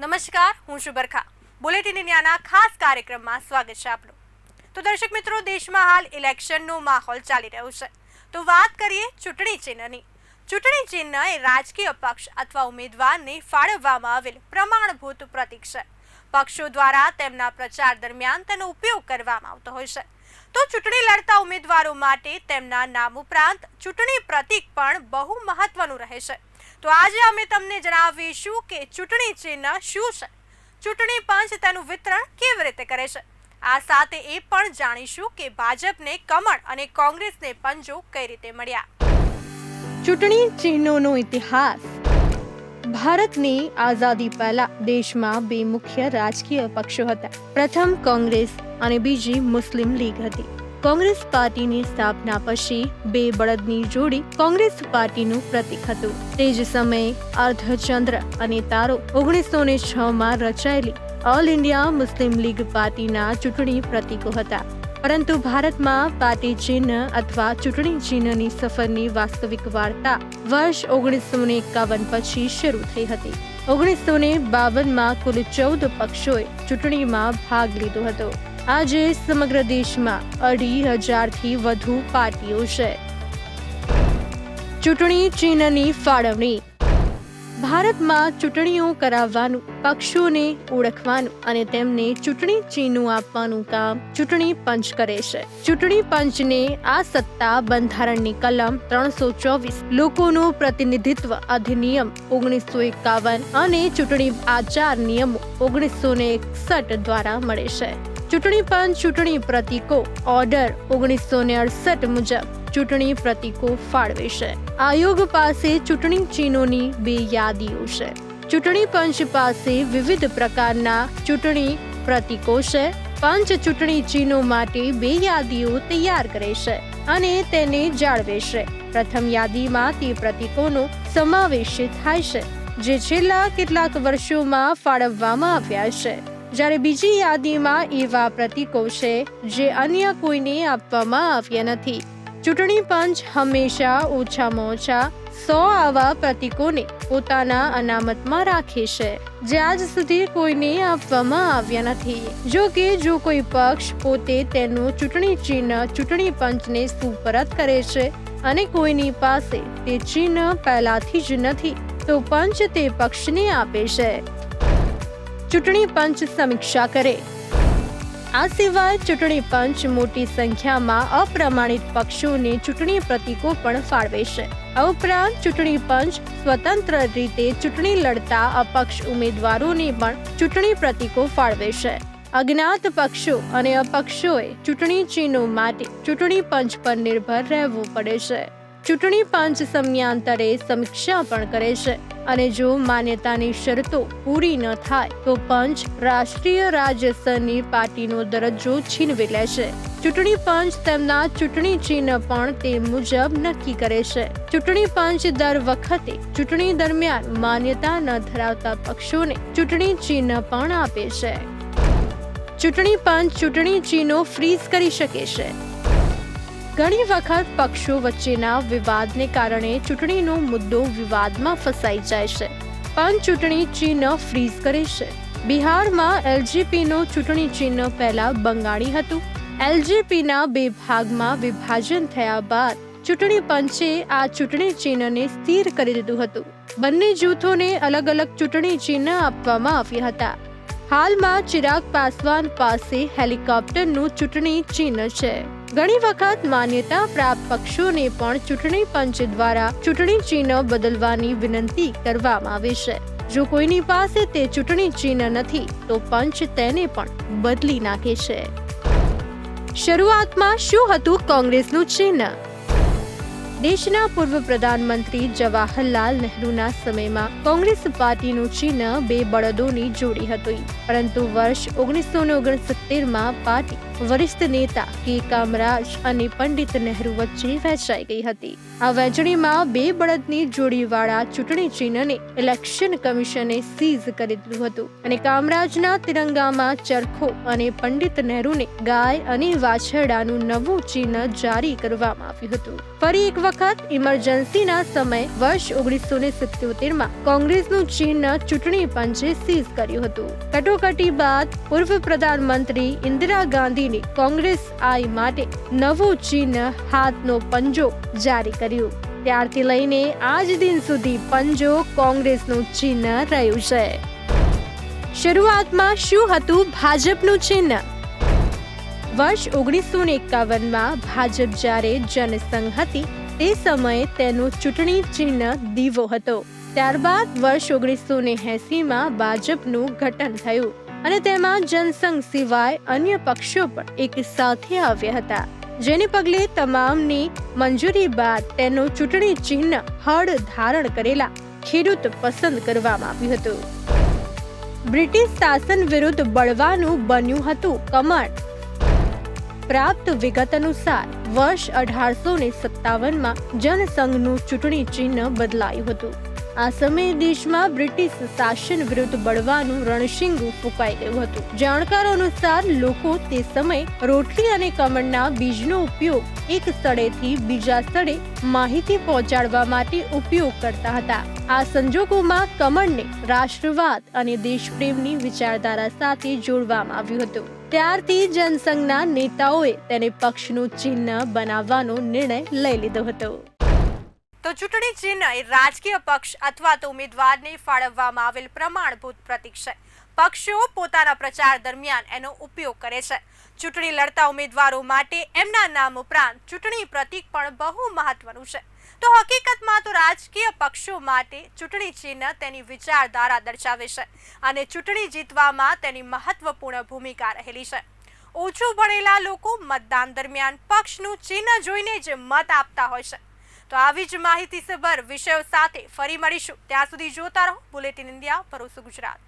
નમસ્કાર, હું છું બરખા. બુલેટિન ઇન્ડિયાના ખાસ કાર્યક્રમમાં સ્વાગત છે આપનું. તો દર્શક મિત્રો, દેશમાં હાલ ઇલેક્શનનો માહોલ ચાલી રહ્યો છે. તો વાત કરીએ ચૂંટણી ચિહ્નની. ચૂંટણી ચિહ્ન એ રાજકીય પક્ષ અથવા ઉમેદવારને ફાળવવામાં આવેલ પ્રમાણભૂત પ્રતીક છે. પક્ષો દ્વારા તેમના પ્રચાર દરમિયાન તેનો ઉપયોગ કરવામાં આવતો હોય છે. તો ચૂંટણી લડતા ઉમેદવારો માટે તેમના નામ ઉપરાંત ચૂંટણી પ્રતીક પણ બહુ મહત્વનું રહે છે તો આજે અમે તમને જણાવીશું કે ચૂંટણી ચિહ્ન શું છે? ચૂંટણી પંચ તેનું વિતરણ કેવી રીતે કરે છે? આ સાથે એ પણ જાણીશું કે ભાજપને કમળ અને કોંગ્રેસને પંજો કઈ રીતે મળ્યા. ચૂંટણી ચિહ્નોનો ઇતિહાસ ભારતની આઝાદી પહેલા દેશમાં બે મુખ્ય રાજકીય પક્ષો હતા. પ્રથમ કોંગ્રેસ અને બીજી મુસ્લિમ લીગ હતી. કોંગ્રેસ પાર્ટીની સ્થાપના પછી બે બળદની જોડી કોંગ્રેસ પાર્ટીનું પ્રતીક હતું. તે જ સમયે અર્ધચંદ્ર અને તારો ઓગણીસો ને છ માં રચાયેલી ઓલ ઇન્ડિયા મુસ્લિમ લીગ પાર્ટીના ચૂંટણી પ્રતીકો હતા. પરંતુ ભારતમાં પાર્ટી ચિહ્ન અથવા ચૂંટણી ચિહ્નની સફરની વાસ્તવિક વાર્તા વર્ષ ઓગણીસો ને એકાવન પછી શરૂ થઈ હતી. ઓગણીસો ને બાવનમાં કુલ ચૌદ પક્ષોએ ચૂંટણીમાં ભાગ લીધો હતો. આજે સમગ્ર દેશમાં અઢી હજારથી વધુ પાર્ટીઓ છે. ચૂંટણી ચિહ્નની ફાળવણી ભારતમાં ચૂંટણીઓ કરાવવાનું, પક્ષોને ઓળખવાનું અને તેમને ચૂંટણી ચિહ્નો આપવાનું કામ ચૂંટણી પંચ કરે છે. ચૂંટણી પંચને આ સત્તા બંધારણની કલમ ત્રણસો ચોવીસ, લોકોનું પ્રતિનિધિત્વ અધિનિયમ ઓગણીસો એકાવન અને ચૂંટણી આચાર નિયમો ઓગણીસો ને એકસઠ દ્વારા મળે છે. ચૂંટણી પંચ ચૂંટણી પ્રતીકો, ઓર્ડર ઓગણીસો ને અડસઠ મુજબ ચૂંટણી પ્રતીકો ફાળવે છે. આયોગ પાસે ચૂંટણી ચિહ્નોની બે યાદીઓ છે. ચૂંટણી પંચ પાસે વિવિધ પ્રકારના ચૂંટણી પ્રતીકો છે. પંચ ચૂંટણી ચિહ્નો માટે બે યાદીઓ તૈયાર કરે છે અને તેને જાળવે છે. પ્રથમ યાદીમાં તે પ્રતીકોનો સમાવેશ થાય છે, જે છેલ્લા કેટલાક વર્ષોમાં ફાળવવામાં આવ્યા છે. જ્યારે બીજી યાદીમાં એવા પ્રતીકો છે, જે અન્ય કોઈને આપવામાં આવ્યા નથી. ચૂંટણી પંચ હંમેશા ઓછામાં ઓછા સો આવા પ્રતીકોને પોતાના અનામતમાં રાખે છે. જે આજ સુધી કોઈને આપવામાં આવ્યા નથી. જો કે, જો કોઈ પક્ષ પોતે તેનું ચૂંટણી ચિહ્ન ચૂંટણી પંચને સુપરત કરે છે અને કોઈની પાસે તે ચિહ્ન પહેલાથી જ નથી, તો પંચ તે પક્ષને આપે છે. ચૂંટણી પંચ સમીક્ષા કરે. આ સિવાય ચૂંટણી પંચ મોટી સંખ્યામાં અપ્રમાણિત પક્ષોને ચૂંટણી પ્રતીકો પણ ફાળવે છે. આ ઉપરાંત ચૂંટણી પંચ સ્વતંત્ર રીતે ચૂંટણી લડતા અપક્ષ ઉમેદવારોને પણ ચૂંટણી પ્રતીકો ફાળવે છે. અજ્ઞાત પક્ષો અને અપક્ષોએ ચૂંટણી ચિહ્નો માટે ચૂંટણી પંચ પર નિર્ભર રહેવું પડે છે. ચૂંટણી પંચ સમયાંતરે સમીક્ષા પણ કરે છે. અને જો માન્યતાની શરતો પૂરી ન થાય, તો પંચ રાષ્ટ્રીય રાજ્ય સ્તરની પાર્ટીનો દરજ્જો છીનવી લે છે ચૂંટણી પંચ તેમના ચૂંટણી ચિહ્ન પણ તે મુજબ નક્કી કરે છે. ચૂંટણી પંચ દર વખતે ચૂંટણી દરમિયાન માન્યતા ન ધરાવતા પક્ષોને ચૂંટણી ચિહ્ન પણ આપે છે. ચૂંટણી પંચ ચૂંટણી ચિહ્નો ફ્રીઝ કરી શકે છે. ઘણી વખત પક્ષો વચ્ચેના વિવાદને કારણે ચૂંટણીનો મુદ્દો વિવાદમાં ફસાઈ જાય છે. પણ ચૂંટણી ચિહ્ન ફ્રીઝ કરે છે. બિહારમાં એલજીપીનો ચૂંટણી ચિહ્ન પહેલા બંગાળી હતું. એલજીપીના બે ભાગમાં વિભાજન થયા બાદ ચૂંટણી પંચે આ ચૂંટણી ચિહ્નને સ્થિર કરી દીધું હતું. બંને જૂથોને અલગ અલગ ચૂંટણી ચિહ્ન આપવામાં આવ્યા હતા. હાલમાં ચિરાગ પાસવાન પાસે હેલિકોપ્ટરનું ચૂંટણી ચિહ્ન છે. ઘણી વખત માન્યતા પ્રાપ્ત પક્ષોને પણ ચૂંટણી પંચ દ્વારા ચૂંટણી ચિહ્ન બદલવાની વિનંતી કરવામાં આવે છે. જો કોઈની પાસે તે ચૂંટણી ચિહ્ન નથી, તો પંચ તેને પણ બદલી નાખે છે. શરૂઆતમાં શું હતું કોંગ્રેસનું ચિહ્ન? દેશના પૂર્વ પ્રધાનમંત્રી જવાહરલાલ નહેરુના સમયમાં કોંગ્રેસ પાર્ટીનું ચિહ્ન બે બળદોની જોડી હતી. પરંતુ વર્ષ ઓગણીસો ઓગણસિત્તેરમાં પાર્ટી વરિષ્ઠ નેતા કે કામરાજ અને પંડિત નહેરુ વચ્ચે વહેંચાઈ ગઈ હતી. આ વહેંચણીમાં બે બળદની જોડીવાળા ચૂંટણી ચિહ્નને ઇલેક્શન કમિશને સીઝ કરી દીધું હતું અને કામરાજના તિરંગામાં ચરખો અને પંડિત નહેરુને ગાય અને વાછરડાનું નવું ચિહ્ન જારી કરવામાં આવ્યું હતું. ફરી એક વખત ઇમરજન્સીના સમય વર્ષ ઓગણીસો ને સિત્યોતેરમાં કોંગ્રેસનું ચિહ્ન ચૂંટણી પંચે સીઝ કર્યું હતું. કટોકટી બાદ પૂર્વ પ્રધાનમંત્રી ઇન્દિરા ગાંધીને કોંગ્રેસ આઈ માટે નવું ચિહ્ન હાથનો પંજો જારી કર્યું. ત્યારથી લઈને આજ દિન સુધી પંજો કોંગ્રેસનું ચિહ્ન રહ્યું છે. શરૂઆતમાં શું હતું ભાજપનું ચિહ્ન? વર્ષ ઓગણીસો એકાવનમાં ભાજપ જ્યારે જનસંઘ હતી, તે સમયે તેનું ચૂંટણી ચિહ્ન દીવો હતો. ત્યારબાદ વર્ષ ઓગણીસો ને એસીમાં ભાજપનું ગઠન થયું. અને તેમાં જનસંઘ સિવાય અન્ય પક્ષો પણ એક સાથે આવ્યા હતા. જેને પગલે તમામની મંજૂરી બાદ તેનું ચૂંટણી ચિહ્ન હળ ધારણ કરેલા ખેડૂત પસંદ કરવામાં આવ્યું હતું. બ્રિટિશ શાસન વિરુદ્ધ બળવાનું બન્યું હતું કમળ પ્રાપ્ત વિગત અનુસાર વર્ષ અઢારસો ને સત્તાવનમાં જનસંઘનું ચૂંટણી ચિહ્ન બદલાયું હતું. આ સમયે દેશમાં બ્રિટિશ શાસન વિરુદ્ધ બળવાનું રણશીંગું ફૂંકાઈ ગયું હતું. જાણકારો અનુસાર લોકો તે સમયે રોટલી અને કમળના બીજનો ઉપયોગ એક સ્થળેથી બીજા સ્થળે માહિતી પહોંચાડવા માટે ઉપયોગ કરતા હતા. આ સંજોગોમાં કમળને રાષ્ટ્રવાદ અને દેશપ્રેમની વિચારધારા સાથે જોડવામાં આવ્યું હતું. ત્યારથી જનસંઘના નેતાઓએ તેને પક્ષનું ચિહ્ન બનાવવાનો નિર્ણય લઈ લીધો હતો. તો ચૂંટણી ચિહ્ન એ રાજકીય પક્ષ અથવા તો ઉમેદવારને ફાળવવામાં આવેલ પ્રમાણભૂત પ્રતીક છે. પક્ષો પોતાના પ્રચાર દરમિયાન એનો ઉપયોગ કરે છે. ચૂંટણી લડતા ઉમેદવારો માટે એમના નામ ઉપરાંત ચૂંટણી પ્રતીક પણ બહુ મહત્વનું છે. તો હકીકતમાં તો રાજકીય પક્ષો માટે ચૂંટણી ચિહ્ન તેની વિચારધારા દર્શાવે છે અને ચૂંટણી જીતવામાં તેની મહત્વપૂર્ણ ભૂમિકા રહેલી છે. ઓછું ભણેલા લોકો મતદાન દરમિયાન પક્ષનું ચિહ્ન જોઈને જ મત આપતા હોય છે. તો આવી જ માહિતીસભર વિષયો સાથે ફરી મળીશું. ત્યાં સુધી જોતા રહો. બુલેટિન ઇન્ડિયા ભરોસો ગુજરાત.